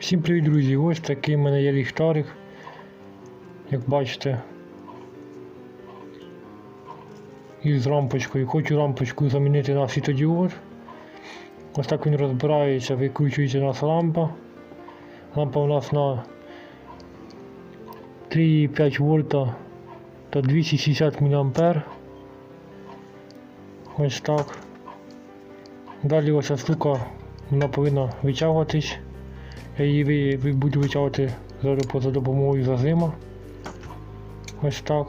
Всім привіт, друзі! Ось такий в мене є ліхтарик. Як бачите. Із рампочкою. Хочу рампочку замінити на світодіод. Ось так він розбирається, викручується у нас лампа. Лампа у нас на 3,5 вольта та 260 мА. Ось так. Далі ось ця штука вона повинна витягуватись. Її ви, ви буду витягувати за, допомогою зазима. Ось так.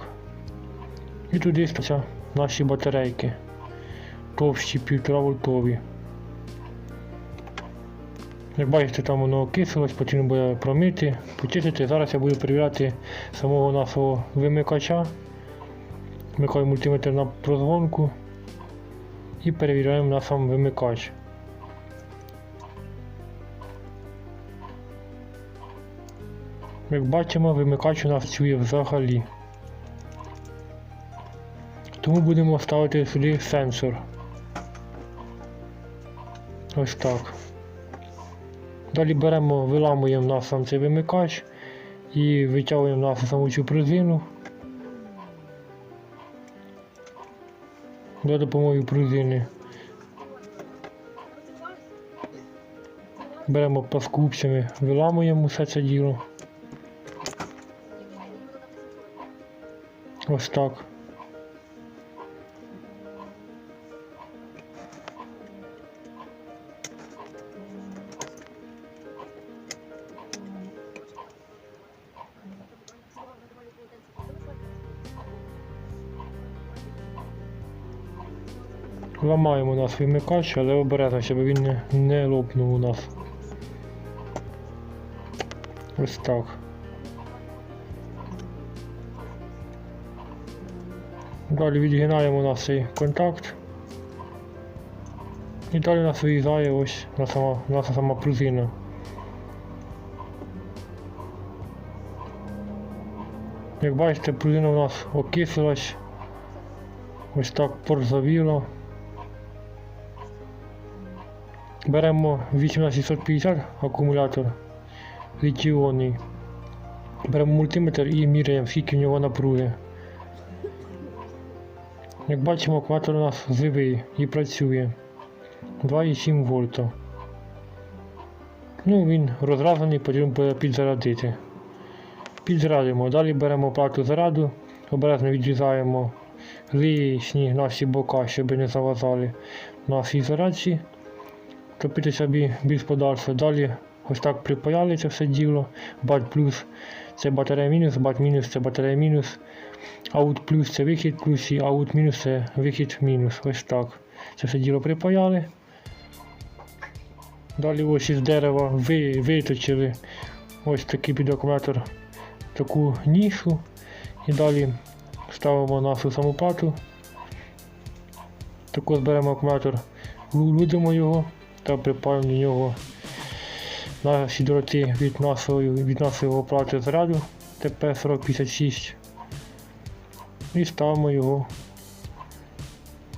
І туди ставляться наші батарейки. Товщі 1,5 вольтові. Як бачите, там воно окисилось, потрібно буде промити, почистити. Зараз я буду перевіряти самого нашого вимикача. Вмикаю мультиметр на прозвонку і перевіряємо на сам вимикач. Як бачимо, вимикач у нас працює взагалі. Тому будемо ставити сюди сенсор. Ось так. Далі беремо, виламуємо на сам цей вимикач і витягуємо нашу саму цю пружину. За допомогою пружини. Беремо паскупцями, виламуємо все це діло. Ось так. Ламаємо наш вимикач, але обережно, щоб він не, не лопнув у нас. Ось так. Далі відгинаємо наш цей контакт. І далі у нас виїжджає ось наша наша сама пружина. Як бачите, пружина у нас окислилась. Ось так порзавіло. Беремо 18650 акумулятор літіонний. Беремо мультиметр і міряємо, скільки в нього напруги. Як бачимо, акумулятор у нас живий і працює 2,7 вольта. Ну, він розразаний, потрібно буде підзарядити. Підзарядимо. Далі беремо плату заряду, обережно відрізаємо лишні наші бока, щоб не завазали наші зарядці. Топитися бі- більш подальше. Далі ось так припаяли це все діло. Бат плюс це батарея мінус, бат мінус це батарея мінус. Аут плюс це вихід плюс і аут мінус це вихід мінус. Ось так. Це все діло припаяли. Далі ось із дерева ви, виточили ось такий під акумулятор таку нішу. І далі ставимо нашу саму плату. Також беремо акумулятор, лу- лудимо його та припаємо до нього наші дроти від нашої, від нашої плати заряду ТП-4056 і ставимо його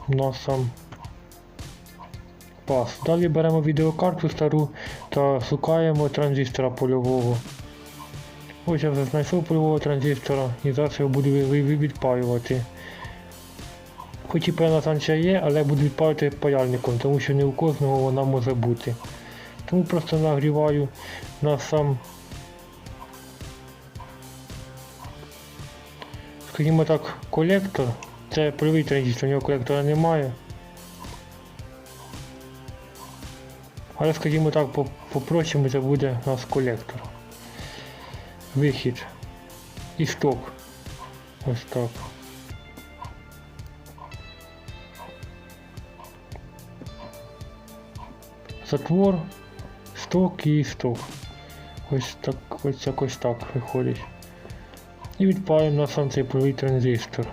на сам пас. Далі беремо відеокарту стару та шукаємо транзистора польового. Ось я вже знайшов польового транзистора і зараз його буду відпаювати. Хоч і певна станція є, але я буду відпаювати паяльником, тому що не у кожного вона може бути. Тому просто нагріваю на сам, скажімо так, колектор. Це польовий транзистор, у нього колектора немає. Але, скажімо так, по- попросимо, це буде у нас колектор. Вихід і сток. Ось так. Затвор, сток і сток. Ось так, ось якось так виходить. І відпаємо на цей транзистор.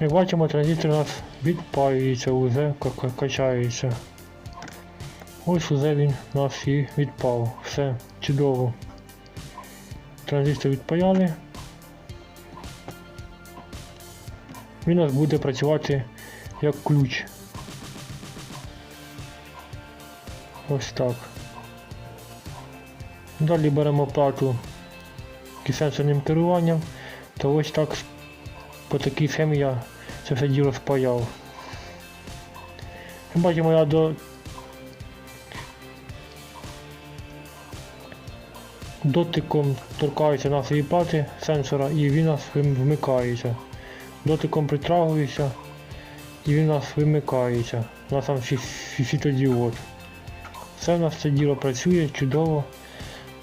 Як бачимо, транзистор у нас відпаюється, ка- качається. Ось уже він у нас і відпав. Все чудово. Транзистор відпаяли. Він у нас буде працювати як ключ. Ось так. Далі беремо плату з сенсорним керуванням, то ось так по такій схемі я це все діло спаяв. Бачимо, я до дотиком торкаюся нашої плати сенсора і він нас вмикається. Дотиком притрагуюся і він нас вимикається. У нас там сві- сві- Все у нас це діло працює чудово.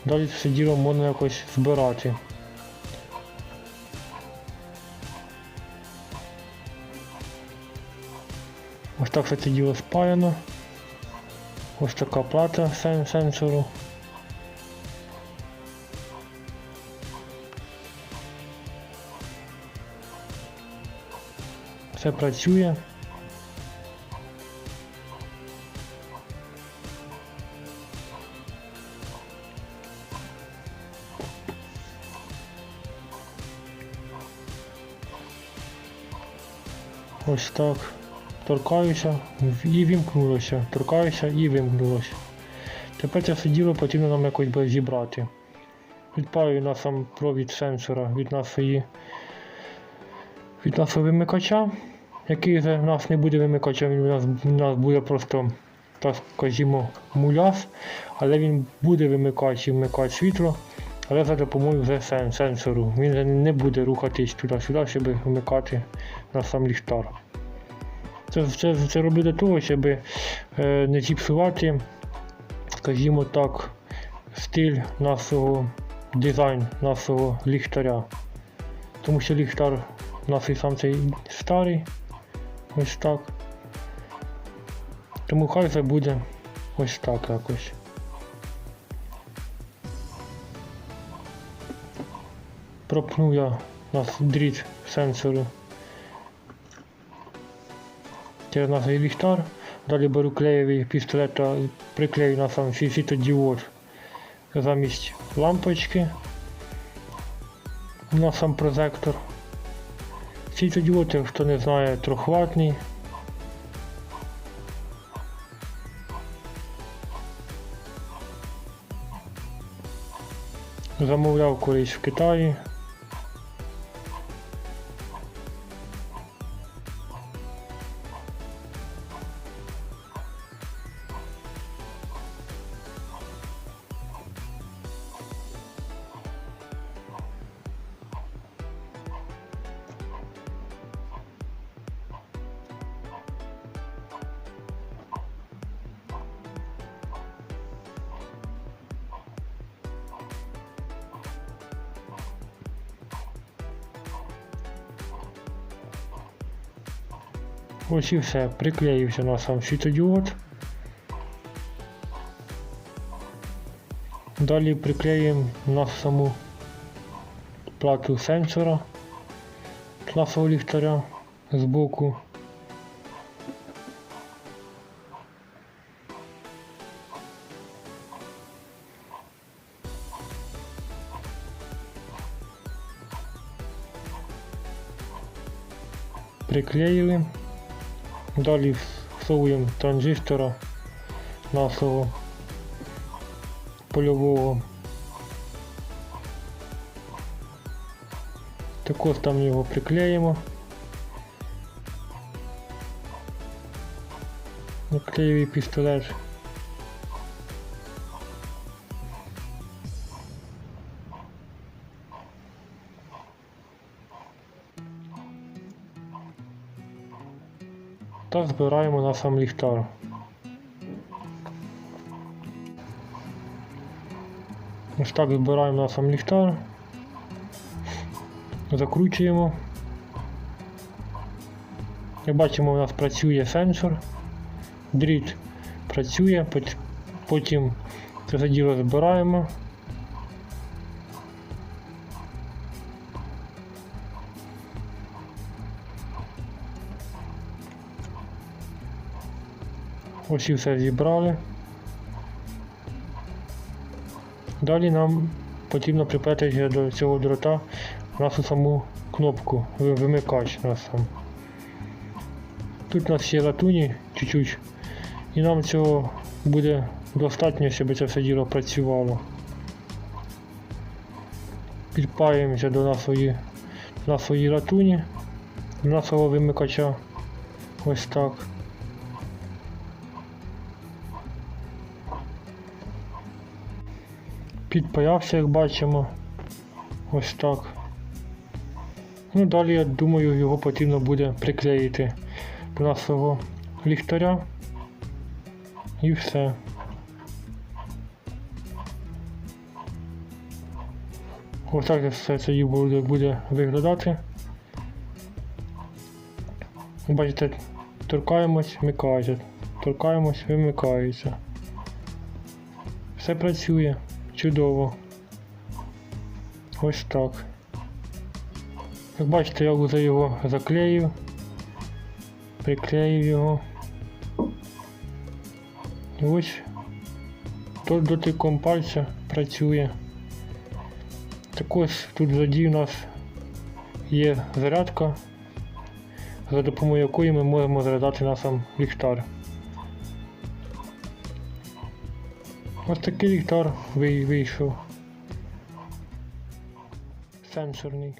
Далі це діло можна якось збирати. Ось так все це діло спаяно. Ось така плата сен- сенсору. Все працює. Ось так. Торкаюся і вімкнулося. Торкаюся і вимкнулося. Тепер це все діло потрібно нам якось би зібрати. Відпаю на сам провід сенсора від нашої від нашого вимикача, який вже в нас не буде вимикачем, він у нас, у нас буде просто, так скажімо, муляс, але він буде вимикач і вмикати світло, але за допомогою вже сен, сенсору. Він вже не буде рухатись туди-сюди, щоб вмикати на сам ліхтар. Це, це, це роблю для того, щоб е, не зіпсувати, скажімо так, стиль нашого дизайн нашого ліхтаря. Тому що ліхтар у нас і сам цей старий. Ось так. Тому хай це буде ось так якось. Пропнув я нас дріт сенсору через наш ліхтар. Далі беру клеєвий пістолет та приклею на сам світодіод замість лампочки на сам прозектор. Світодіод, хто не знає, трохватний. Замовляв колись в Китаї. Ось і все, приклеївся на сам світодіод. Далі приклеїмо на саму плату сенсора нашого ліхтаря збоку. Приклеїли. Далі всовуємо транзистора нашого польового. Також там його приклеїмо. Наклеєвий пістолет. Та збираємо на сам ліхтар. Ось так збираємо на сам ліхтар. Закручуємо. Як бачимо, у нас працює сенсор. Дріт працює, потім це все діло збираємо. Ось і все зібрали. Далі нам потрібно припети до цього дрота нашу саму кнопку, вимикач на сам. Тут у нас ще латуні чуть-чуть, і нам цього буде достатньо, щоб це все діло працювало. Підпаємо до нашої, до нашої латуні, до нашого вимикача. Ось так. Підпаявся, як бачимо. Ось так. Ну, далі, я думаю, його потрібно буде приклеїти до нашого ліхтаря. І все. Ось так все це буде, буде виглядати. Бачите, торкаємось, вмикається. Торкаємось, вимикається. Все працює. Чудово. Ось так. Як бачите, я вже його заклеїв. Приклеїв його. І ось тут дотиком пальця працює. Так ось тут ззаді у нас є зарядка, за допомогою якої ми можемо зарядати на сам ліхтар. Ось такий ліхтар вий- вийшов. Сенсорний.